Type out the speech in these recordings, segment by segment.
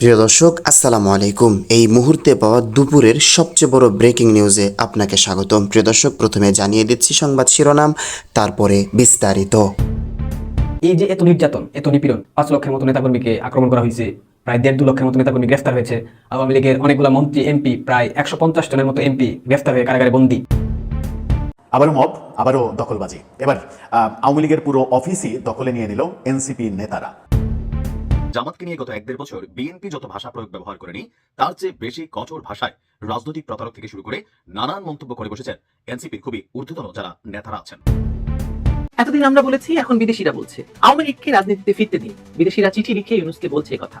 প্রিয় দর্শক আসসালামু আলাইকুম। এই মুহূর্তে পাওয়া দুপুরের সবচেয়ে বড় ব্রেকিং নিউজে আপনাকে স্বাগতম। প্রিয় দর্শক প্রথমে জানিয়ে দিচ্ছি সংবাদ শিরোনাম তারপরে বিস্তারিত। এই যে এত নির্যাতন এত নিপীড়ন পাঁচ লক্ষের মতো নেতাকর্মীকে আক্রমণ করা হয়েছে প্রায় দেড় দু লক্ষের মতো নেতাকর্মী গ্রেফতার হয়েছে। আওয়ামী লীগের অনেকগুলো মন্ত্রী এমপি প্রায় একশো পঞ্চাশ জনের মতো এমপি গ্রেফতার হয়ে কারাগারে বন্দী। আবারও মব আবারও দখলবাজি। এবার আহ, আওয়ামী লীগের পুরো অফিসই দখলে নিয়ে নিল এনসিপি নেতারা। জামাতকে নিয়ে গত এক দেড় বছর বিএনপি যত ভাষা প্রয়োগ ব্যবহার করেনি, তার চেয়ে বেশি কঠোর ভাষায় রাজনৈতিক প্রতারক থেকে শুরু করে নানান মন্তব্য করে বসেছেন এনসিপির খুবই ঊর্ধ্বতন যারা নেতারা আছেন। এতদিন আমরা বলেছি, এখন বিদেশিরা বলছে। আওয়ামী লীগকে রাজনীতিতে ফিরতে দিন। বিদেশিরা চিঠি লিখে ইউনুসকে বলছে কথা।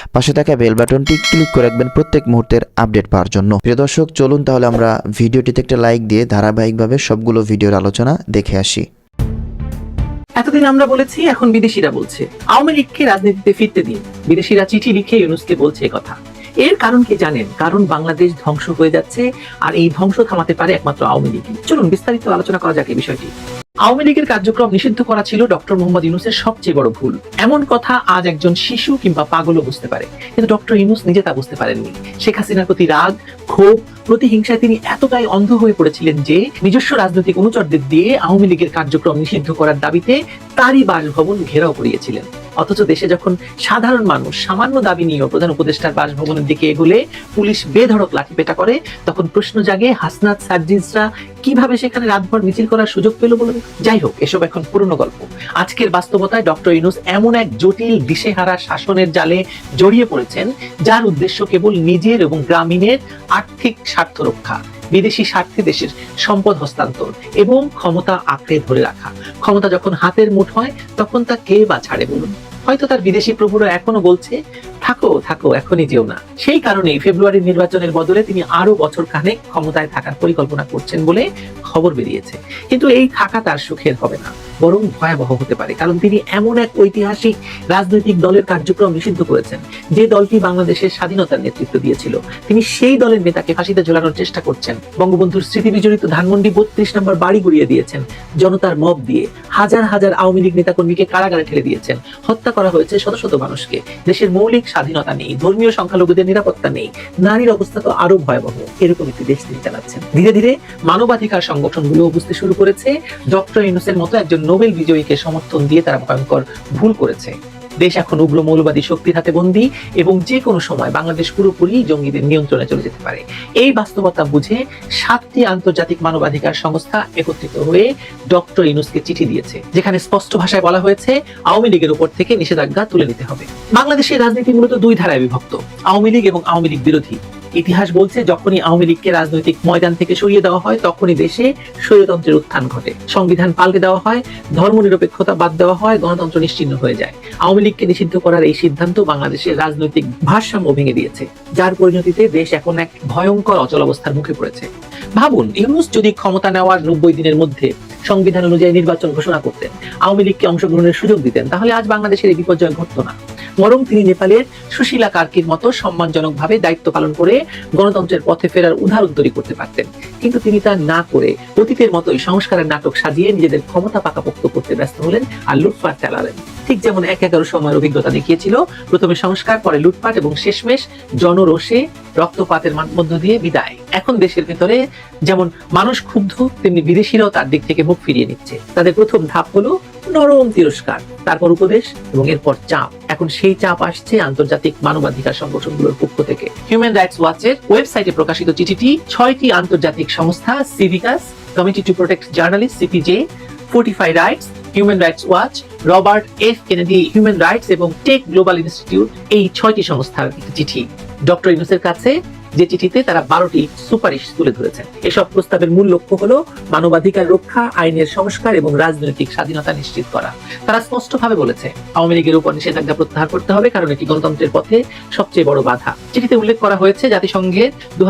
পাশে থাকা বেল বাটনটি ক্লিক করে রাখবেন প্রত্যেক মুহূর্তের আপডেট পাওয়ার জন্য। প্রিয় দর্শক, চলুন তাহলে আমরা ভিডিওটিতে একটা লাইক দিয়ে ধারাবাহিকভাবে সবগুলো ভিডিওর আলোচনা দেখে আসি। এতদিন আমরা বলেছি, এখন বিদেশিরা বলছে। আওয়ামী লীগকে রাজনীতিতে ফিরতে দিন। বিদেশিরা চিঠি লিখে ইউনুসকে বলছে কথা। এর কারণ কি জানেন? কারণ বাংলাদেশ ধ্বংস হয়ে যাচ্ছে আর এই ধ্বংস থামাতে পারে একমাত্র আওয়ামী লীগ। চলুন বিস্তারিত আলোচনা করা যাক এই বিষয়টি। আওয়ামী লীগের কার্যক্রম নিষিদ্ধ করা ছিল ডক্টর মোহাম্মদ ইউনুসের সবচেয়ে বড় ভুল। এমন কথা আজ একজন শিশু কিংবা পাগলও বুঝতে পারে। কিন্তু ডক্টর ইউনুস নিজে তা বুঝতে পারেননি। শেখ হাসিনার প্রতি রাগ, ক্ষোভ, প্রতিহিংসায় তিনি এতটাই অন্ধ হয়ে পড়েছিলেন যে নিজস্ব রাজনৈতিক অনুচরদের দিয়ে আওয়ামী লীগের কার্যক্রম নিষিদ্ধ করার দাবিতে তারই বাসভবন ঘেরাও করিয়েছিলেন। অথচ দেশে যখন সাধারণ মানুষ সামান্য দাবি নিয়েও প্রধান উপদেষ্টার বাসভবনের দিকে এগুলে পুলিশ বেধড়ক লাঠিপেটা করে, তখন প্রশ্ন জাগে হাসনাত সার্জিসরা কীভাবে সেখানে রাতভর মিছিল করার সুযোগ পেল বলুন? যাই হোক, এসব এখন পুরনো গল্প। আজকের বাস্তবতায় ডক্টর ইনুস এমন এক জটিল দিশেহারা শাসনের জালে জড়িয়ে পড়েছেন, যার উদ্দেশ্য কেবল নিজের এবং গ্রামীণের আর্থিক স্বার্থ রক্ষা। বিদেশি স্বার্থে দেশের সম্পদ হস্তান্তর এবং ক্ষমতা আঁকড়ে ধরে রাখা। ক্ষমতা যখন হাতের মুঠ হয় তখন তা কে বা ছাড়ে বলুন? হয়তো তার বিদেশি প্রভুরা এখনও বলছে, থাকো থাকো, এখনই যেও না। সেই কারণেই ফেব্রুয়ারির নির্বাচনের বদলে তিনি আরও বছর খানেক ক্ষমতায় থাকার পরিকল্পনা করছেন বলে খবর বেরিয়েছে। কিন্তু এই থাকা তার সুখের হবে না, বরং ভয়াবহ হতে পারে, কারণ তিনি এমন এক ঐতিহাসিক রাজনৈতিক দলের কার্যক্রম নিষিদ্ধ করেছেন, যে দলটি বাংলাদেশের স্বাধীনতার নেতৃত্ব দিয়েছিল। তিনি সেই দলের নেতাকে ফাঁসিতে ঝোলানোর চেষ্টা করছেন। বঙ্গবন্ধুর স্মৃতি বিজড়িত ধানমন্ডি বত্রিশ নম্বর বাড়ি গুড়িয়ে দিয়েছেন, জনতার মব দিয়ে হাজার হাজার আওয়ামী লীগ নেতাকর্মীকে কারাগারে ঠেলে দিয়েছেন, হত্যা করা হয়েছে শত শত মানুষকে। দেশের মৌলিক স্বাধীনতা নেই, ধর্মীয় সংখ্যালঘুদের নিরাপত্তা নেই, নারীর অবস্থা তো আরও ভয়াবহ, এরকম একটি দেশ তিনি চালাচ্ছেন। ধীরে ধীরে মানবাধিকার সংগঠনগুলো বুঝতে শুরু করেছে। ডক্টর ইউনুসের মতো একজন নোবেল বিজয়ীকে সমর্থন দিয়ে তারা ভয়ঙ্কর ভুল করেছে। দেশ এখন উগ্র মৌলবাদী শক্তির হাতে বন্দী এবং যে কোনো সময় বাংলাদেশ পুরোপুরি জঙ্গিদের নিয়ন্ত্রণে চলে যেতে পারে। এই বাস্তবতা বুঝে সাতটি আন্তর্জাতিক মানবাধিকার সংস্থা একত্রিত হয়ে ডক্টর ইনুসকে চিঠি দিয়েছে, যেখানে স্পষ্ট ভাষায় বলা হয়েছে, আওয়ামী লীগের উপর থেকে নিষেধাজ্ঞা তুলে নিতে হবে। বাংলাদেশের রাজনীতি মূলত দুই ধারায় বিভক্ত, আওয়ামী লীগ এবং আওয়ামী লীগ বিরোধী। ইতিহাস বলছে, যখনই আওয়ামী লীগকে রাজনৈতিক ময়দান থেকে সরিয়ে দেওয়া হয়, তখনই দেশে স্বৈরতন্ত্রের উত্থান ঘটে। সংবিধান পাল্টে দেওয়া হয়, ধর্মনিরপেক্ষতা বাদ দেওয়া হয়, গণতন্ত্র নিশ্চিন্ন হয়ে যায়। আওয়ামী লীগকে নিষিদ্ধ করার এই সিদ্ধান্ত বাংলাদেশের রাজনৈতিক ভারসাম্য ভেঙে দিয়েছে। যার পরিণতিতে দেশ এখন এক ভয়ঙ্কর অচল অবস্থার মুখে পড়েছে। ভাবুন, ইউনুস যদি ক্ষমতা নেওয়ার নব্বই দিনের মধ্যে সংবিধান অনুযায়ী নির্বাচন ঘোষণা করতেন, আওয়ামী লীগকে অংশগ্রহণের সুযোগ দিতেন, তাহলে আজ বাংলাদেশের এই বিপর্যয় ঘটতো না। বরং তিনি নেপালের সুশীলা কার্কির মতো সম্মানজনকভাবে দায়িত্ব পালন করে গণতন্ত্রের পথে ফেরার উদাহরণ তৈরি করতে পারতেন। কিন্তু তিনি তা না করে অতীতের মতোই সংস্কারের নাটক সাজিয়ে নিজেদের ক্ষমতা পাকাপোক্ত করতে ব্যস্ত হলেন আর লুটপাট চালালেন। ঠিক যেমন এক এগারো সময়ের অভিজ্ঞতা দেখিয়েছিল, প্রথমে সংস্কার, পরে লুটপাট এবং শেষমেশ জনরোষে রক্তপাতের মধ্য দিয়ে বিদায়। এখন দেশের ভেতরে যেমন মানুষ ক্ষুব্ধ, তেমনি বিদেশিরাও তার দিক থেকে মুখ ফিরিয়ে নিচ্ছে। তাদের প্রথম ধাপ হলো নরম তিরস্কার, তারপর উপদেশ এবং এরপর চাপ। এখন সেই চাপ আসছে আন্তর্জাতিক মানবাধিকার সংগঠনগুলোর পক্ষ থেকে। হিউম্যান রাইটস ওয়াচের ওয়েবসাইটে প্রকাশিত চিঠিটি, ছয়টি আন্তর্জাতিক সংস্থা Civicus Committee to Protect Journalist CPJ Fortify Rights Human Rights Watch Robert F Kennedy Human Rights এবং টেক গ্লোবাল ইনস্টিটিউট এই ছয়টি সংস্থার চিঠি। ডক্টর ইউনুসের কাছে যে চিঠিতে তারা বারোটি সুপারিশ তুলে ধরেছেন। এসব প্রস্তাবের মূল লক্ষ্য হলো মানবাধিকার রক্ষা, আইনের সংস্কার এবং রাজনৈতিক স্বাধীনতা নিশ্চিত করা। তারা স্পষ্টভাবে বলেছে, আওয়ামী লীগের উপর নিষেধাজ্ঞা প্রত্যাহার করতে হবে কারণ এটি গণতন্ত্রের পথে সবচেয়ে বড় বাধা। চিঠিতে উল্লেখ করা হয়েছে জাতিসংঘের দু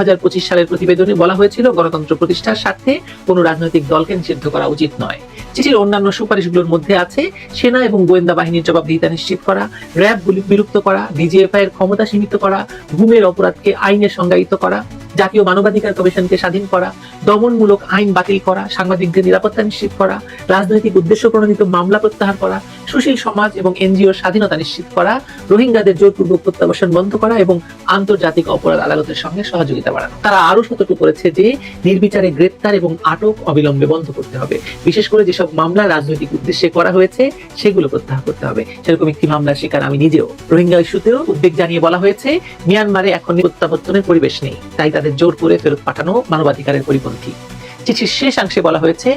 সালের প্রতিবেদনে বলা হয়েছিল, গণতন্ত্র প্রতিষ্ঠার স্বার্থে কোনো রাজনৈতিক দলকে নিষিদ্ধ করা উচিত নয়। চিঠির অন্যান্য সুপারিশগুলোর মধ্যে আছে, সেনা এবং গোয়েন্দা বাহিনীর জবাবদিহিতা নিশ্চিত করা, র্যাব বিলুপ্ত করা ডিজিএফআই এর ক্ষমতা সীমিত করা ঘুমের অপরাধকে আইনে সংজ্ঞায়িত করা, জাতীয় মানবাধিকার কমিশনকে স্বাধীন করা, দমনমূলক আইন বাতিল করা, সাংবাদিকদের নিরাপত্তা নিশ্চিত করা, রাজনৈতিক উদ্দেশ্য প্রণোদিত মামলা প্রত্যাহার করা সুশীল সমাজ এবং এনজিওর স্বাধীনতা নিশ্চিত করা, রোহিঙ্গাদের জোরপূর্বক প্রত্যাবাসন বন্ধ করা এবং আন্তর্জাতিক অপরাধ আদালতের সঙ্গে সহযোগিতা বাড়ানো। তারা আরও সতর্ক করেছে যে, নির্বিচারে গ্রেপ্তার এবং আটক অবিলম্বে বন্ধ করতে হবে। বিশেষ করে যেসব মামলা রাজনৈতিক উদ্দেশ্যে করা হয়েছে, সেগুলো প্রত্যাহার করতে হবে। সেরকম একটি মামলার শিকার আমি নিজেও। রোহিঙ্গা ইস্যুতেও উদ্বেগ জানিয়ে বলা হয়েছে, মিয়ানমারে এখন প্রত্যাবর্তনের পরিবেশ নেই। তাই তাদের জোর করে ফেরত পাঠানো মানবাধিকারের পরিপন্থী। চিঠির শেষাংশে বলা হয়েছে,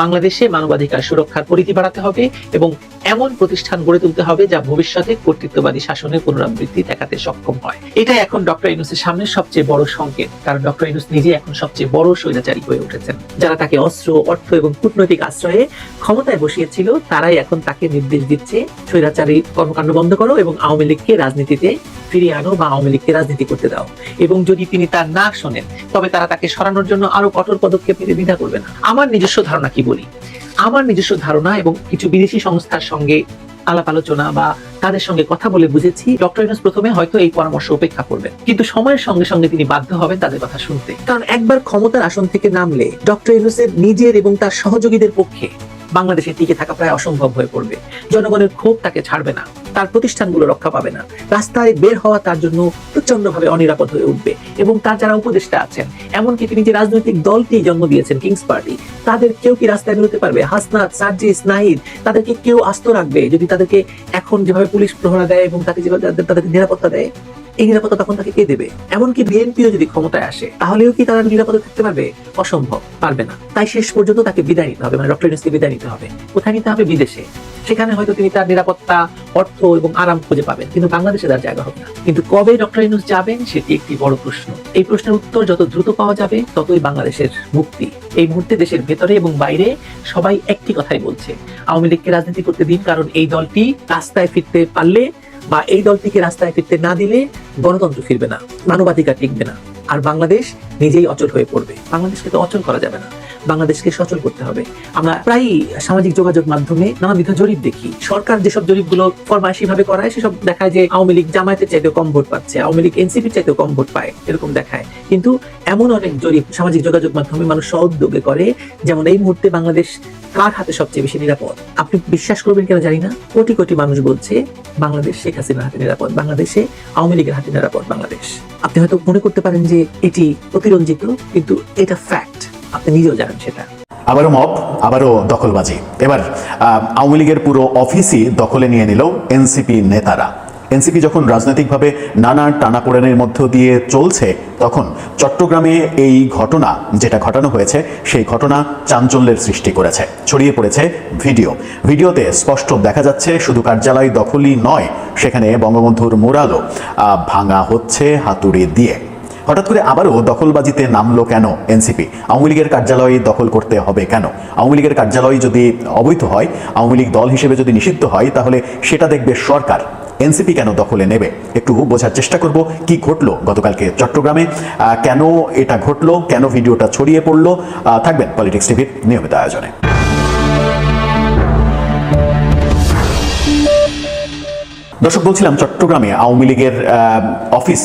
বাংলাদেশে মানবাধিকার সুরক্ষার পরিধি বাড়াতে হবে এবং এমন প্রতিষ্ঠান গড়ে তুলতে হবে যা ভবিষ্যতে কর্তৃত্ববাদী শাসনের পুনরাবৃত্তি দেখাতে সক্ষম হয়। এটা এখন ডক্টর ইউনুসের সামনে সবচেয়ে বড় সংকেত, কারণ ডক্টর ইউনুস নিজে এখন সবচেয়ে বড় স্বৈরাচারী হয়ে উঠেছেন। যারা তাকে অস্ত্র, অর্থ এবং কূটনৈতিক আশ্রয়ে ক্ষমতায় বসিয়েছিল, তারাই এখন তাকে নির্দেশ দিচ্ছে, স্বৈরাচারী কর্মকাণ্ড বন্ধ করো এবং আওয়ামী লীগকে রাজনীতিতে ফিরিয়ে আনো বা আওয়ামী লীগকে রাজনীতি করতে দাও। এবং যদি তিনি তার না শোনেন, তবে তারা তাকে সরানোর জন্য আরও কঠোর পদক্ষেপ নিতে দ্বিধা করবে না। আমার নিজস্ব ধারণা কি বলি? আমার নিজস্ব ধারণা এবং কিছু বিদেশি সংস্থার সঙ্গে আলাপ আলোচনা বা তাদের সঙ্গে কথা বলে বুঝেছি। ডক্টর ইউনুস প্রথমে হয়তো এই পরামর্শ উপেক্ষা করবেন। কিন্তু সময়ের সঙ্গে সঙ্গে তিনি বাধ্য হবেন তাদের কথা শুনতে। কারণ একবার ক্ষমতার আসন থেকে নামলে ডক্টর ইউনুসের নিজের এবং তার সহযোগীদের পক্ষে বাংলাদেশে টিকে থাকা প্রায় অসম্ভব হয়ে পড়বে। জনগণের ক্ষোভ তাকে ছাড়বে না। তার প্রতিষ্ঠানগুলো রক্ষা পাবে না। রাস্তায় বের হওয়া তার জন্য প্রচন্ডভাবে অনিরাপদ হয়ে উঠবে এবং তার যারা উপদেষ্টা আছেন, এমনকি তিনি যে রাজনৈতিক দলটি জন্ম দিয়েছেন কিংস পার্টি তাদের কেউ কি রাস্তায় বেরোতে পারবে? হাসনাত সার্জিস নাহিদ তাদেরকে কেউ আস্ত রাখবে? যদি তাদেরকে এখন যেভাবে পুলিশ প্রহরা দেয় এবং তাকে যেভাবে তাদের- তাদেরকে নিরাপত্তা দেয়? এই নিরাপত্তা তখন তাকে কে দেবে? এমনকি বিএনপিও যদি ক্ষমতায় আসে, তাহলেও কি তারা নিরাপদে থাকতে পারবে? অসম্ভব, পারবে না। তাই শেষ পর্যন্ত তাকে বিদায় নিতে হবে মানে ডক্টর ইউনুসকে বিদায় নিতে হবে। কোথায় নিতে হবে? বিদেশে। সেখানে হয়তো তিনি তার নিরাপত্তা, অর্থ এবং আরাম খুঁজে পাবেন। কিন্তু বাংলাদেশে তার জায়গা হবে না। কিন্তু কবে ডক্টর ইউনুস যাবেন, সেটি একটি বড় প্রশ্ন। এই প্রশ্নের উত্তর যত দ্রুত পাওয়া যাবে, ততই বাংলাদেশের মুক্তি। এই মুহূর্তে দেশের ভেতরে এবং বাইরে সবাই একটি কথাই বলছে। আওয়ামী লীগকে রাজনীতি করতে দিন, কারণ এই দলটি রাস্তায় ফিরতে পারলে বা এই দলটিকে রাস্তায় ফিরতে না দিলে গণতন্ত্র ফিরবে না, মানবাধিকার টিকবে না, আর বাংলাদেশ নিজেই অচল হয়ে পড়বে। বাংলাদেশকে তো অচল করা যাবে না, বাংলাদেশকে সচল করতে হবে। আমরা প্রায়ই সামাজিক যোগাযোগ মাধ্যমে নানাবিধ জরিপ দেখি। সরকার যেসব জরিপগুলো ফরমাইশি ভাবে করায়, সেসব দেখায় যে আওয়ামী লীগ জামায়াতের চাইতেও কম ভোট পাচ্ছে, আওয়ামী লীগ এনসিপির চাইতেও কম ভোট পায়, এরকম দেখায়। কিন্তু এমন অনেক জরিপ সামাজিক যোগাযোগ মাধ্যমে মানুষ সউদ্যোগে করে, যেমন এই মুহূর্তে বাংলাদেশ কার হাতে সবচেয়ে বেশি নিরাপদ? আপনি বিশ্বাস করবেন কেন জানি না। কোটি কোটি মানুষ বলছে, বাংলাদেশ শেখ হাসিনার হাতে নিরাপদ বাংলাদেশে আওয়ামী লীগের হাতে নিরাপদ বাংলাদেশ। আপনি হয়তো মনে করতে পারেন যে এটি অতিরঞ্জিত, কিন্তু এটা ফ্যাক্ট আপনি নিজেও জানেন সেটা। আবারও মব আবারও দখলবাজি। এবার আওয়ামী লীগের পুরো অফিসই দখলে নিয়ে নিল এনসিপি নেতারা। এনসিপি যখন রাজনৈতিকভাবে নানা টানাপোড়েনের মধ্য দিয়ে চলছে, তখন চট্টগ্রামে এই ঘটনা যেটা ঘটানো হয়েছে, সেই ঘটনা চাঞ্চল্যের সৃষ্টি করেছে। ছড়িয়ে পড়েছে ভিডিও। ভিডিওতে স্পষ্ট দেখা যাচ্ছে, শুধু কার্যালয় দখলই নয়, সেখানে বঙ্গবন্ধুর মুরালও ভাঙা হচ্ছে হাতুড়ি দিয়ে। হঠাৎ করে আবারও দখলবাজিতে নামলো কেন এনসিপি? আওয়ামী লীগের কার্যালয় দখল করতে হবে কেন? আওয়ামী লীগের কার্যালয় যদি অবৈধ হয়, আওয়ামী লীগ দল হিসেবে যদি নিষিদ্ধ হয়, তাহলে সেটা দেখবে সরকার। এনসিপি কেন দখলে নেবে? একটু বোঝার চেষ্টা করব কি ঘটলো গতকালকে চট্টগ্রামে কেন এটা ঘটলো, কেন ভিডিওটা ছড়িয়ে পড়ল থাকবেন পলিটিক্স টিভির নিয়মিত আয়োজনে। দর্শক, বলছিলাম চট্টগ্রামে আওয়ামী লীগের অফিস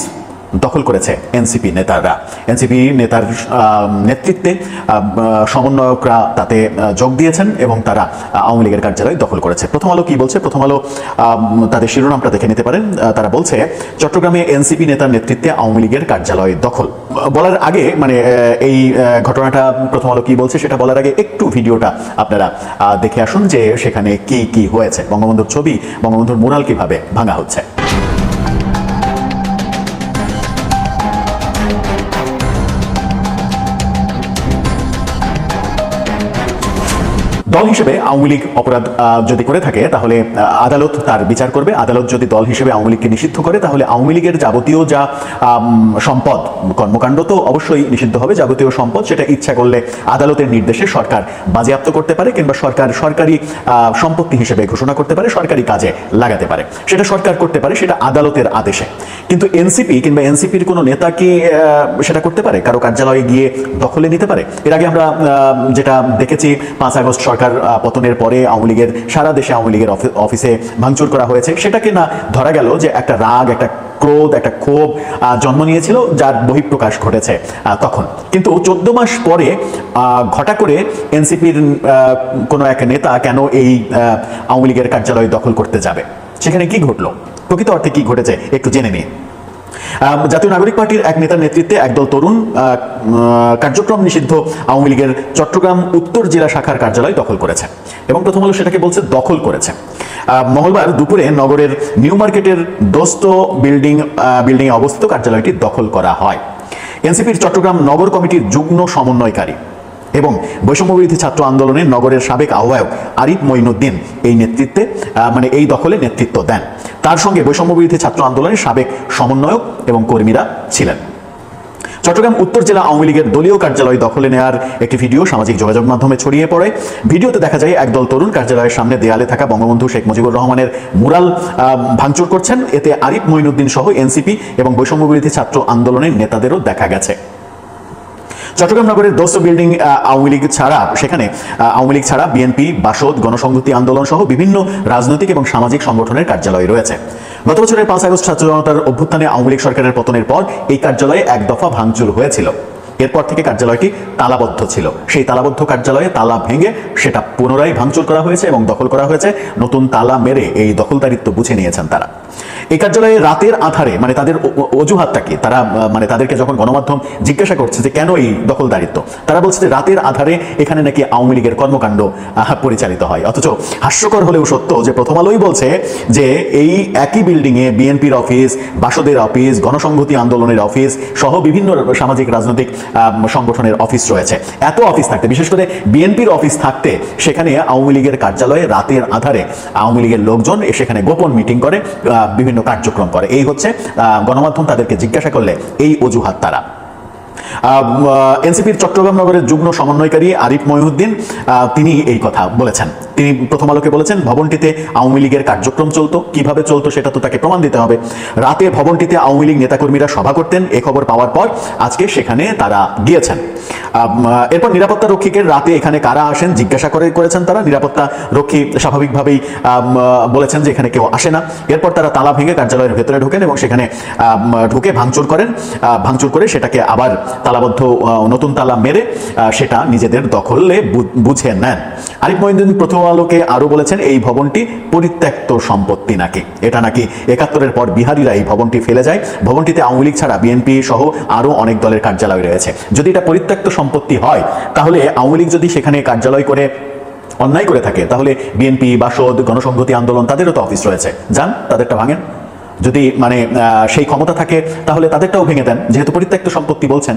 দখল করেছে এনসিপি নেতারা। এনসিপি নেতার নেতৃত্বে সমন্বয়করা তাতে যোগ দিয়েছেন এবং তারা আওয়ামী লীগের কার্যালয় দখল করেছে। প্রথম আলো কি বলছে? প্রথম আলো তাদের শিরোনামটা দেখে নিতে পারেন। তারা বলছে, চট্টগ্রামে এনসিপি নেতার নেতৃত্বে আওয়ামী লীগের কার্যালয় দখল। বলার আগে মানে এই ঘটনাটা প্রথম আলো কি বলছে সেটা বলার আগে একটু ভিডিওটা আপনারা দেখে আসুন যে সেখানে কি কি হয়েছে। বঙ্গবন্ধুর ছবি, বঙ্গবন্ধুর মুরাল কীভাবে ভাঙা হচ্ছে। দল হিসেবে আওয়ামী লীগ অপরাধ যদি করে থাকে, তাহলে আদালত তার বিচার করবে। আদালত যদি দল হিসেবে আওয়ামী লীগকে নিষিদ্ধ করে, তাহলে আওয়ামী লীগের যাবতীয় যা সম্পদ, কর্মকাণ্ড তো অবশ্যই নিষিদ্ধ হবে, যাবতীয় সম্পদ, সেটা ইচ্ছা করলে আদালতের নির্দেশে সরকার বাজেয়াপ্ত করতে পারে, কিংবা সরকার, সরকারি সম্পত্তি হিসেবে ঘোষণা করতে পারে, সরকারি কাজে লাগাতে পারে। সেটা সরকার করতে পারে, সেটা আদালতের আদেশে। কিন্তু এনসিপি কিংবা এনসিপির কোনো নেতা কি সেটা করতে পারে? কারও কার্যালয়ে গিয়ে দখলে নিতে পারে? এর আগে আমরা যেটা দেখেছি, পাঁচ আগস্ট সরকার আহ, পতনের পরে আওয়ামী লীগের সারা দেশে আওয়ামী লীগের অফিসে ভাঙচুর করা হয়েছে। সেটাকে না ধরা গেল যে একটা রাগ একটা ক্রোধ একটা ক্ষোভ জন্ম নিয়েছিল যার বহিঃপ্রকাশ ঘটেছে তখন। কিন্তু চোদ্দ মাস পরে ঘটা করে এনসিপির কোনো এক নেতা কেন এই আওয়ামী লীগের কার্যালয় দখল করতে যাবে? সেখানে কি ঘটলো? প্রকৃত অর্থে কি ঘটেছে? একটু জেনে নিন। জাতীয় নাগরিক পার্টির এক নেতার নেতৃত্বে একদল তরুণ কার্যক্রম নিষিদ্ধ আওয়ামী লীগের চট্টগ্রাম উত্তর জেলা শাখার কার্যালয় দখল করেছে এবং প্রথম আলো সেটাকে বলছে দখল করেছে। মঙ্গলবার দুপুরে নগরের নিউ মার্কেটের দোস্ত বিল্ডিং বিল্ডিং এ অবস্থিত কার্যালয়টি দখল করা হয়। এনসিপির চট্টগ্রাম নগর কমিটির যুগ্ম সমন্বয়কারী এবং বৈষম্যবিরোধী ছাত্র আন্দোলনের নগরের সাবেক আহ্বায়ক আরিফ মঈনুদ্দিন এই নেতৃত্বে মানে এই দখলে নেতৃত্ব দেন। তার সঙ্গে বৈষম্যবিরোধী ছাত্র আন্দোলনের সাবেক সমন্বয়ক এবং কর্মীরা ছিলেন। চট্টগ্রাম উত্তর জেলা আওয়ামী লীগের দলীয় কার্যালয় দখলে নেওয়ার একটি ভিডিও সামাজিক যোগাযোগ মাধ্যমে ছড়িয়ে পড়ে। ভিডিওতে দেখা যায়, একদল তরুণ কার্যালয়ের সামনে দেয়ালে থাকা বঙ্গবন্ধু শেখ মুজিবুর রহমানের মুরাল ভাঙচুর করছেন। এতে আরিফ মঈনুদ্দিন সহ এনসিপি এবং বৈষম্যবিরোধী ছাত্র আন্দোলনের নেতাদেরও দেখা গেছে। চট্টগ্রাম নগরের দোস্ত বিল্ডিং আওয়ামী লীগ ছাড়া, সেখানে আওয়ামী লীগ ছাড়া বিএনপি, বাসদ, গণসংহতি আন্দোলন সহ বিভিন্ন রাজনৈতিক এবং সামাজিক সংগঠনের কার্যালয় রয়েছে। গত বছরের পাঁচ আগস্ট ছাত্র জনতার অভ্যুত্থানে আওয়ামী লীগ সরকারের পতনের পর এই কার্যালয়ে এক দফা ভাঙচুর হয়েছিল। এরপর থেকে কার্যালয়টি তালাবদ্ধ ছিল। সেই তালাবদ্ধ কার্যালয়ে তালা ভেঙে সেটা পুনরায় ভাঙচুর করা হয়েছে এবং দখল করা হয়েছে। নতুন তালা মেরে এই দখলদারিত্ব বুঝে নিয়েছেন তারা। এই কার্যালয়ে রাতের আধারে মানে তাদের অ- অ- অজুহাতটা কি? তারা মানে তাদেরকে যখন গণমাধ্যম জিজ্ঞাসা করছে যে কেন এই দখলদারিত্ব, তারা বলছে যে রাতের আধারে এখানে নাকি আওয়ামী লীগের কর্মকাণ্ড পরিচালিত হয়। অথচ হাস্যকর হলেও সত্য যে প্রথম আলোই বলছে যে এই একই বিল্ডিং এ বিএনপির অফিস, বাসদের অফিস, গণসংহতি আন্দোলনের অফিস সহ বিভিন্ন সামাজিক রাজনৈতিক সংগঠনের অফিস রয়েছে। এত অফিস থাকতে, বিশেষ করে বিএনপির অফিস থাকতে, সেখানে আওয়ামী লীগের কার্যালয়ে রাতের আধারে আওয়ামী লীগের লোকজন সেখানে গোপন মিটিং করে বিভিন্ন কার্যক্রম করে। এই হচ্ছে গণমাধ্যম তাদেরকে জিজ্ঞাসা করলে এই অজুহাত তারা। এনসিপির চট্টগ্রাম নগরের যুগ্ম সমন্বয়কারী আরিফ মহিউদ্দিন তিনি এই কথা বলেছেন। তিনি প্রথম আলোকে বলেছেন, ভবনটিতে আওয়ামী লীগের কার্যক্রম চলতো। কীভাবে চলতো সেটা তো তাকে প্রমাণ দিতে হবে। রাতে ভবনটিতে আওয়ামী লীগ নেতাকর্মীরা সভা করতেন। এ খবর পাওয়ার পর আজকে সেখানে তারা গিয়েছেন। এরপর নিরাপত্তা রক্ষীকে রাতে এখানে কারা আসেন জিজ্ঞাসা করে করেছেন তারা। নিরাপত্তা রক্ষী স্বাভাবিকভাবেই বলেছেন যে এখানে কেউ আসে না। এরপর তারা তালা ভেঙে কার্যালয়ের ভেতরে ঢোকেন এবং সেখানে ঢুকে ভাঙচুর করেন। ভাঙচুর করে সেটাকে আবার তালাবদ্ধ নতুন তালা মেরে সেটা নিজেদের দখলে বুঝে নেন। আরিফ মহিউদ্দিন প্রথম আলোকে আরও বলেছেন, এই ভবনটি পরিত্যক্ত সম্পত্তি নাকি? এটা নাকি একাত্তরের পর বিহারিরা এই ভবনটি ফেলে যায়? ভবনটিতে আওয়ামী লীগ ছাড়া বিএনপি সহ আরও অনেক দলের কার্যালয় রয়েছে। যদি এটা পরিত্যক্ত সম্পত্তি হয়, তাহলে আওয়ামী লীগ যদি সেখানে কার্যালয় করে, অন্যায় করে থাকে, তাহলে বিএনপি, বাসদ, গণসংহতি আন্দোলন তাদেরও তো অফিস রয়েছে। যান, তাদেরটা ভাঙেন। যদি মানে সেই ক্ষমতা থাকে, তাহলে তাদেরটাও ভেঙে দেন, যেহেতু পরিত্যক্ত সম্পত্তি বলছেন।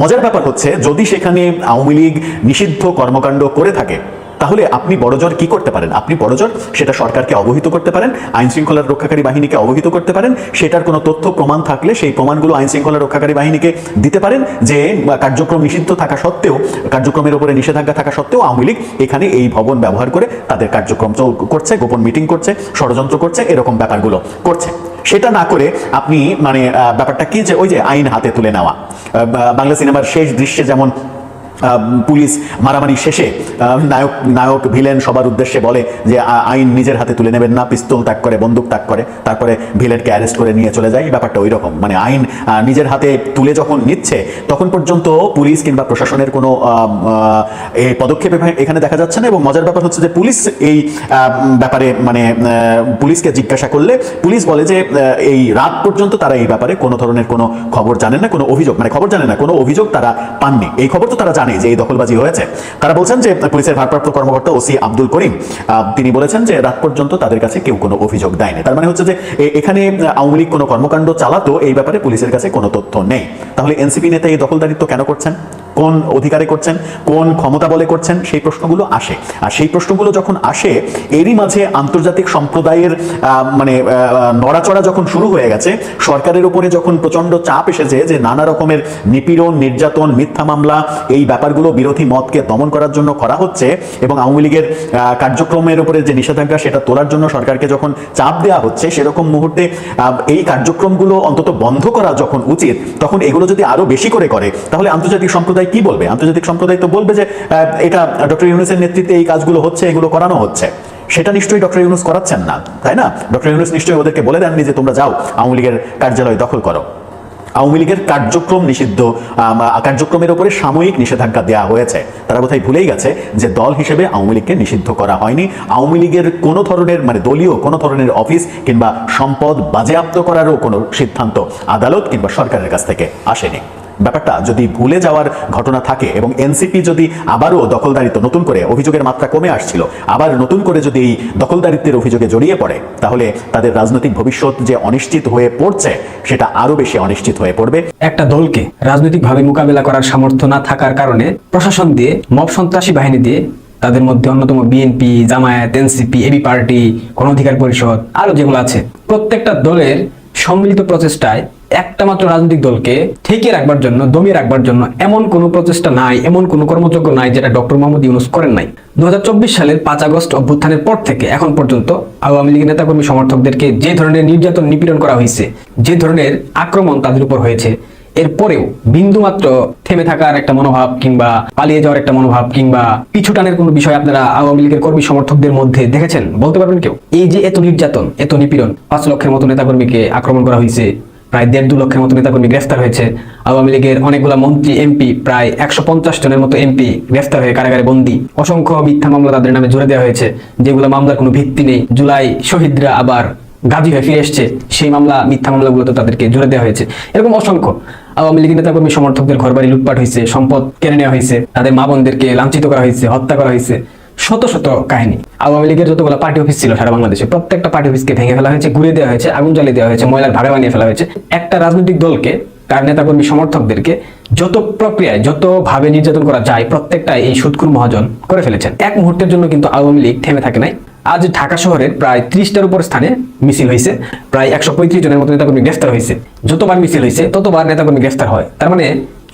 মজার ব্যাপার হচ্ছে, যদি সেখানে আওয়ামী লীগ নিষিদ্ধ কর্মকাণ্ড করে থাকে তাহলে আপনি বড়জোর কি করতে পারেন? আপনি বড়জোর সেটা সরকারকে অবহিত করতে পারেন আইন শৃঙ্খলার রক্ষাকারী বাহিনীকে অবহিত করতে পারেন, সেটার কোনো তথ্য, প্রমাণ থাকলে সেই প্রমাণগুলো আইন শৃঙ্খলা রক্ষাকারী বাহিনীকে দিতে পারেন, যে কার্যক্রম নিষিদ্ধ থাকা সত্ত্বেও, কার্যক্রমের উপরে নিষেধাজ্ঞা থাকা সত্ত্বেও আওয়ামী লীগ এখানে এই ভবন ব্যবহার করে তাদের কার্যক্রম করছে, গোপন মিটিং করছে, ষড়যন্ত্র করছে, এরকম ব্যাপারগুলো করছে। সেটা না করে আপনি মানে ব্যাপারটা কি যে, ওই যে আইন হাতে তুলে নেওয়া। বাংলা সিনেমার শেষ দৃশ্যে যেমন পুলিশ মারামারি শেষে নায়ক নায়ক, ভিলেন সবার উদ্দেশ্যে বলে যে আইন নিজের হাতে তুলে নেবেন না, পিস্তল তাক করে, বন্দুক তাক করে, তারপরে ভিলেনকে অ্যারেস্ট করে নিয়ে চলে যায়। ব্যাপারটা ওই রকম মানে আইন নিজের হাতে তুলে যখন নিচ্ছে, তখন পর্যন্ত পুলিশ কিংবা প্রশাসনের কোনো পদক্ষেপ এখানে- দেখা যাচ্ছে না এবং মজার ব্যাপার হচ্ছে যে পুলিশ এই ব্যাপারে মানে পুলিশকে জিজ্ঞাসা করলে পুলিশ বলে যে এই রাত পর্যন্ত তারা এই ব্যাপারে কোনো ধরনের কোনো খবর জানেন না, কোনো অভিযোগ মানে খবর জানে না, কোনো অভিযোগ তারা পাননি। এই খবর তো তারা জানে যে এই দখলবাজি হয়েছে। তারা বলছেন যে পুলিশের ভারপ্রাপ্ত কর্মকর্তা ওসি আব্দুল করিম তিনি বলেছেন যে রাত পর্যন্ত তাদের কাছে কেউ কোনো অভিযোগ দেয়নি। তার মানে হচ্ছে যে এখানে আওয়ামী লীগ কোনো কর্মকাণ্ড চালাতো, এই ব্যাপারে পুলিশের কাছে কোনো তথ্য নেই। তাহলে এনসিপি নেতা এই দখলদারিত্ব কেন করছেন? কোন অধিকারে করছেন, কোন ক্ষমতা বলে করছেন, সেই প্রশ্নগুলো আসে। আর সেই প্রশ্নগুলো যখন আসে, এরই মাঝে আন্তর্জাতিক সম্প্রদায়ের মানে নড়াচড়া যখন শুরু হয়ে গেছে, সরকারের উপরে যখন প্রচণ্ড চাপ এসেছে যে নানা রকমের নিপীড়ন, নির্যাতন, মিথ্যা মামলা, এই ব্যাপারগুলো বিরোধী মতকে দমন করার জন্য করা হচ্ছে এবং আওয়ামী লীগের কার্যক্রমের উপরে যে নিষেধাজ্ঞা, সেটা তোলার জন্য সরকারকে যখন চাপ দেওয়া হচ্ছে, সেরকম মুহূর্তে এই কার্যক্রমগুলো অন্তত বন্ধ করা যখন উচিত, তখন এগুলো যদি আরও বেশি করে করে, তাহলে আন্তর্জাতিক সম্প্রদায় কি বলবে? আন্তর্জাতিক সম্প্রদায় তো বলবে যে এটা ডক্টর ইউনুসের নেতৃত্বে এই কাজগুলো হচ্ছে, এগুলো করানো হচ্ছে। সেটা নিশ্চয়ই ডক্টর ইউনুস করাচ্ছেন না, তাই না? ডক্টর ইউনুস নিশ্চয়ই ওদেরকে বলে দেননি যে, তোমরা যাও, আওয়ামী লীগের কার্যালয় দখল করো। আওয়ামী লীগের কার্যক্রম নিষিদ্ধ কার্যক্রমের উপরে সাময়িক নিষেধাজ্ঞা দেওয়া হয়েছে। তারা বোধহয় ভুলেই গেছে যে, দল হিসেবে আওয়ামী লীগকে নিষিদ্ধ করা হয়নি। আওয়ামী লীগের কোনো ধরনের মানে দলীয় কোনো ধরনের অফিস কিংবা সম্পদ বাজেয়াপ্ত করারও কোনো সিদ্ধান্ত আদালত কিংবা সরকারের কাছ থেকে আসেনি। ব্যাপারটা যদি ভুলে যাওয়ার ঘটনা থাকে এবং এনসিপি যদি আবারও দখলদারিত্ব নতুন করে অভিযোগের মাত্রা কমে আসছিল, আবার নতুন করে যদি এই দখলদারিত্বের অভিযোগে জড়িয়ে পড়ে, তাহলে তাদের রাজনৈতিক ভবিষ্যৎ যে অনিশ্চিত হয়ে পড়ছে, সেটা আরও বেশি অনিশ্চিত হয়ে পড়বে। একটা দলকে রাজনৈতিকভাবে মোকাবেলা করার সামর্থ্য না থাকার কারণে প্রশাসন দিয়ে, মব সন্ত্রাসী বাহিনী দিয়ে তাদের মধ্যে অন্যতম BNP, Jamaat, NCP, AB party, Gono Odhikar পরিষদ আরও যেগুলো আছে, প্রত্যেকটা দলের সম্মিলিত প্রচেষ্টায় একটা মাত্র রাজনৈতিক দলকে ঠেকে রাখবার জন্য, দমিয়ে রাখবার জন্য এমন কোনো প্রচেষ্টা নাই, এমন কোনো কর্মযোগ্য নাই যেটা ডক্টর মোহাম্মদ ইউনুস করেন নাই। দুই হাজার চব্বিশ সালের পাঁচ আগস্ট অভ্যুত্থানের পর থেকে এখন পর্যন্ত আওয়ামী লীগের নেতাকর্মী সমর্থকদেরকে যে ধরনের নির্যাতন নিপীড়ন করা হয়েছে, যে ধরনের আক্রমণ তাদের উপর হয়েছে এরপরেও বিন্দুমাত্র থেমে থাকার একটা মনোভাব কিংবা পালিয়ে যাওয়ার একটা মনোভাব কিংবা পিছু টানের কোনো বিষয় আপনারা আওয়ামী লীগের কর্মী সমর্থকদের মধ্যে দেখেছেন? বলতে পারবেন কেউ? এই যে এত নির্যাতন, এত নিপীড়ন, পাঁচ লক্ষের মতো নেতাকর্মীকে আক্রমণ করা হয়েছে প্রায় দেড় দু লক্ষের মতো নেতাকর্মী গ্রেফতার হয়েছে। আওয়ামী লীগের অনেকগুলো মন্ত্রী, এমপি, প্রায় একশো পঞ্চাশ জনের মতো এমপি গ্রেফতার হয়ে কারাগারে বন্দী। অসংখ্য মিথ্যা মামলা তাদের নামে জুড়ে দেওয়া হয়েছে। যেগুলো মামলার কোনো ভিত্তি নেই। জুলাই শহীদরা আবার গাজী হয়ে ফিরে এসছে। সেই মামলা, মিথ্যা মামলাগুলোতে তাদেরকে জুড়ে দেওয়া হয়েছে। এরকম অসংখ্য আওয়ামী লীগের নেতাকর্মী সমর্থকদের ঘরবাড়ি লুটপাট হয়েছে, সম্পদ কেড়ে নেওয়া হয়েছে, তাদের মা বোনদেরকে লাঞ্ছিত করা হয়েছে, হত্যা করা হয়েছে। শত শত কাহিনী। আওয়ামী লীগের যতগুলো পার্টি অফিস ছিল সারা বাংলাদেশে, প্রত্যেকটা পার্টি অফিসকে ভেঙে ফেলা হয়েছে ঘুরে দেওয়া হয়েছে, আগুন জ্বালিয়ে দেওয়া হয়েছে, ময়লার ভাড়া বানিয়ে ফেলা হয়েছে। একটা রাজনৈতিক দলকে, তার নেতাকর্মী সমর্থকদেরকে যত প্রক্রিয়ায় যত ভাবে নির্যাতন করা যায় প্রত্যেকটা এই সুৎকুর মহাজন করে ফেলেছেন। এক মুহূর্তের জন্য কিন্তু আওয়ামী লীগ থেমে থাকে নাই। আজ ঢাকা শহরের প্রায় ত্রিশটার উপর স্থানে মিছিল হয়েছে। প্রায় একশো পঁয়ত্রিশ জনের মতো নেতাকর্মী গ্রেফতার হয়েছে। যতবার মিছিল হয়েছে, ততবার নেতাকর্মী গ্রেফতার হয়। তার মানে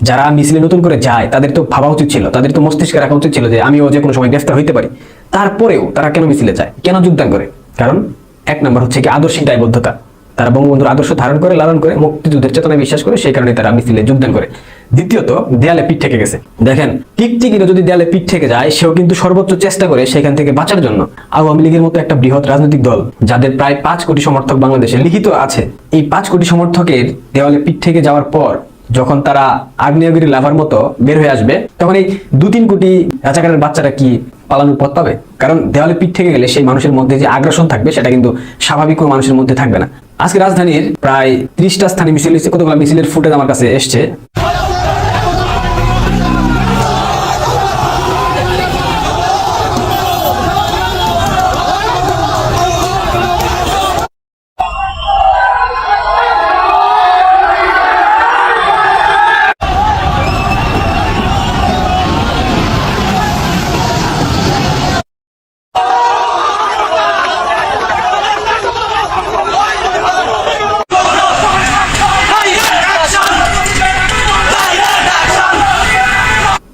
যারা মিছিলে নতুন করে যায়, তাদের তো ভাবা উচিত ছিল, তাদের তো মস্তিষ্কে রাখা উচিত ছিল যে আমিও যে কোনো সময় গ্রেফতার হইতে পারি। তারপরেও তারা কেন মিছিলে যায়? কেন যোগদান করে? কারণ এক নম্বর হচ্ছে কি আদর্শিক দায়বদ্ধতা। তারা বঙ্গবন্ধুর আদর্শ ধারণ করে, লালন করে, মুক্তিযুদ্ধের চেতনায় বিশ্বাস করে, সেই কারণে তারা মিছিলে যোগদান করে। দ্বিতীয়ত, দেয়ালে পিঠ থেকে গেছে। দেখেন টিকটিকিরও যদি দেয়ালে পিঠ থেকে যায়, সেও কিন্তু সর্বোচ্চ চেষ্টা করে সেখান থেকে বাঁচার জন্য। আওয়ামী লীগের মতো একটা বৃহৎ রাজনৈতিক দল, যাদের প্রায় পাঁচ কোটি সমর্থক বাংলাদেশে লিখিত আছে, এই পাঁচ কোটি সমর্থকের দেওয়ালে পিঠ থেকে যাওয়ার পর যখন তারা আগ্নেয়গিরি লাভার মতো বের হয়ে আসবে, তখন এই দু তিন কোটি রাজাকারের বাচ্চারা কি পালানোর পথ পাবে? কারণ দেওয়ালে পিঠ থেকে গেলে সেই মানুষের মধ্যে যে আগ্রাসন থাকবে, সেটা কিন্তু স্বাভাবিক কোনো মানুষের মধ্যে থাকবে না। আজকে রাজধানীর প্রায় ত্রিশটা স্থানে মিছিল কতগুলো মিছিলের ফুটেজ আমার কাছে এসছে।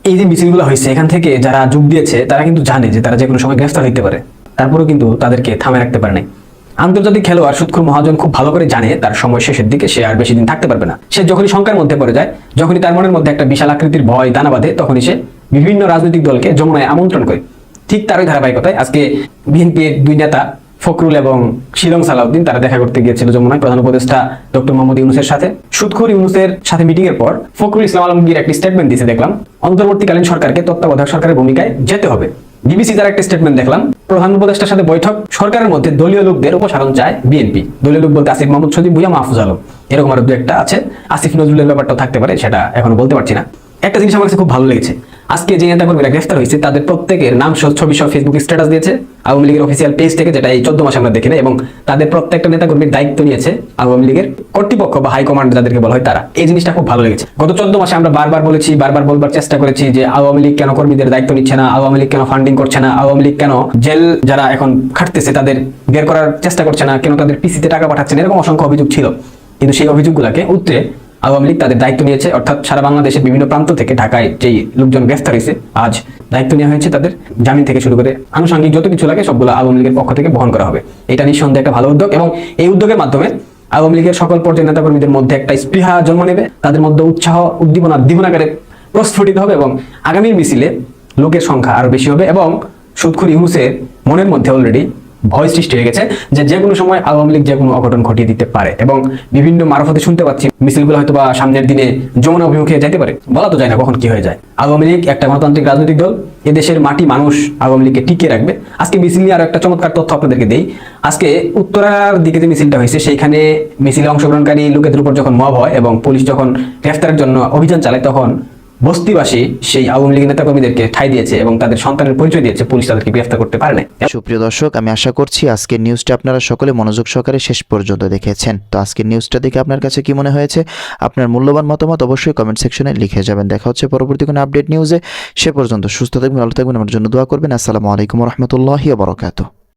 এই যে মিছিলগুলো হয়েছে, এখান থেকে যারা যোগ দিয়েছে, তারা কিন্তু জানে যে তারা যে কোনো সময় গ্রেফতার হইতে পারে। তারপরেও কিন্তু তাদেরকে থামে রাখতে পারে নাই। আন্তর্জাতিক খেলোয়াড় সুৎখুর মহাজন খুব ভালো করে জানে তার সময় শেষের দিকে সে আর বেশি দিন থাকতে পারবে না। সে যখনই শঙ্কার মধ্যে পড়ে যায়, যখনই তার মনের মধ্যে একটা বিশাল আকৃতির ভয়, দানা বাঁধে, তখনই সে বিভিন্ন রাজনৈতিক দলকে যমুনায় আমন্ত্রণ করে। ঠিক তারই ধারাবাহিকতায় আজকে বিএনপির দুই নেতা ফখরুল এবং শিলং সালাউদ্দিন তারা দেখা করতে গিয়েছিল যমুনায় প্রধান উপদেষ্টা ডক্টর মোহাম্মদ ইউনুসের সাথে। সুৎখুর ইউনুসের সাথে মিটিং এর পর ফখরুল ইসলাম আলমগীর একটি স্টেটমেন্ট দিয়েছে দেখলাম, অন্তর্বর্তীকালীন সরকারকে তত্ত্বাবধায়ক সরকারের ভূমিকায় যেতে হবে। বিবিসি তার একটা স্টেটমেন্ট দেখলাম, প্রধান উপদেষ্টার সাথে বৈঠক, সরকারের মধ্যে দলীয় লোকদের উপসারণ চায় বিএনপি দলীয় লোক বলতে আসিফ মোহাম্মদ সজিব, ভুইয়া মাহফুজ আলম। এরকম আরও দু একটা আছে, আসিফ নজরুলের ব্যাপারটাও থাকতে পারে, সেটা এখনও বলতে পারছি না। একটা জিনিস আমার কাছে খুব ভালো লেগেছে। আজকে যে নেতাকর্মীরা গ্রেফতার হয়েছে, তাদের প্রত্যেকের নাম সহ ছবি সহ ফেসবুক স্ট্যাটাস দিয়েছে। আওয়ামী লীগের অফিসিয়াল পেজ থেকে যেটা এই চোদ্দ মাসে আমরা দেখি না এবং তাদের প্রত্যেকটা নেতাকর্মীর দায়িত্ব নিয়েছে আওয়ামী লীগের কর্তৃপক্ষ বা হাইকমান্ড যাদেরকে বলা হয় তারা। এই জিনিসটা খুব ভালো লেগেছে। গত চোদ্দ মাসে আমরা বারবার বলেছি, বারবার বলবার চেষ্টা করেছি যে আওয়ামী লীগ কেন কর্মীদের দায়িত্ব নিচ্ছে না, আওয়ামী লীগ কেন ফান্ডিং করছে না, আওয়ামী লীগ কেন জেল যারা এখন খাটতেছে তাদের বের করার চেষ্টা করছে না, কেন তাদের পিসিতে টাকা পাঠাচ্ছে না, এরকম অসংখ্য অভিযোগ ছিল। কিন্তু সেই অভিযোগগুলোকে উত্তরে আওয়ামী লীগ তাদের দায়িত্ব নিয়েছে, অর্থাৎ সারা বাংলাদেশের বিভিন্ন প্রান্ত থেকে ঢাকায় যেই লোকজন গ্রেফতার হয়েছে, আজ দায়িত্ব নেওয়া হয়েছে তাদের জামিন থেকে শুরু করে আনুষঙ্গিক যত কিছু লাগে সবগুলো আওয়ামী লীগের পক্ষ থেকে বহন করা হবে। এটা নিঃসন্দেহে একটা ভালো উদ্যোগ এবং এই উদ্যোগের মাধ্যমে আওয়ামী লীগের সকল পর্যায়ের নেতাকর্মীদের মধ্যে একটা স্পৃহা জন্ম নেবে, তাদের মধ্যে উৎসাহ, উদ্দীপনা দ্বিগুণাকারে প্রস্ফুটিত হবে এবং আগামীর মিছিলে লোকের সংখ্যা আরও বেশি হবে এবং সুদখুর ইউনুসের মনের মধ্যে অলরেডি ভয় সৃষ্টি হয়ে গেছে যে যে কোনো সময় আওয়ামী লীগ যে কোনো অঘটন ঘটিয়ে দিতে পারে এবং বিভিন্ন মারফতে শুনতে পাচ্ছি মিছিলগুলো হয়তো বা সামনের দিনে যমুনা অভিমুখে যেতে পারে। বলা তো যায় না কখন কি হয়ে যায়। আওয়ামী লীগ একটা গণতান্ত্রিক রাজনৈতিক দল, এদেশের মাটি মানুষ আওয়ামী লীগকে টিকিয়ে রাখবে। আজকে মিছিল নিয়ে আরও একটা চমৎকার তথ্য আপনাদেরকে দেই। আজকে উত্তরার দিকে যে মিছিলটা হয়েছে, সেইখানে মিছিলে অংশগ্রহণকারী লোকেদের উপর যখন মব হয় এবং পুলিশ যখন গ্রেফতারের জন্য অভিযান চালায়, তখন বস্তিবাসী সেই আওয়ামী লীগের নেতাকর্মীদেরকে ঠাই দিয়েছে এবং তাদের সন্তানের পরিচয় দিয়েছে, পুলিশ তাদেরকে গ্রেফতার করতে পারে না সুপ্রিয় দর্শক, আমি আশা করছি আজকের নিউজটা আপনারা সকলে মনোযোগ সহকারে শেষ পর্যন্ত দেখেছেন। তো আজকের নিউজটা দেখে আপনার কাছে কি মনে হয়েছে? আপনার মূল্যবান মতামত অবশ্যই কমেন্ট সেকশনে লিখে যাবেন। দেখা হচ্ছে পরবর্তী কোনো আপডেট নিউজে সে পর্যন্ত সুস্থ থাকবেন, ভালো থাকবেন, আমার জন্য দোয়া করবেন। আসসালামু আলাইকুম রহমতুল্লাহি বরকাত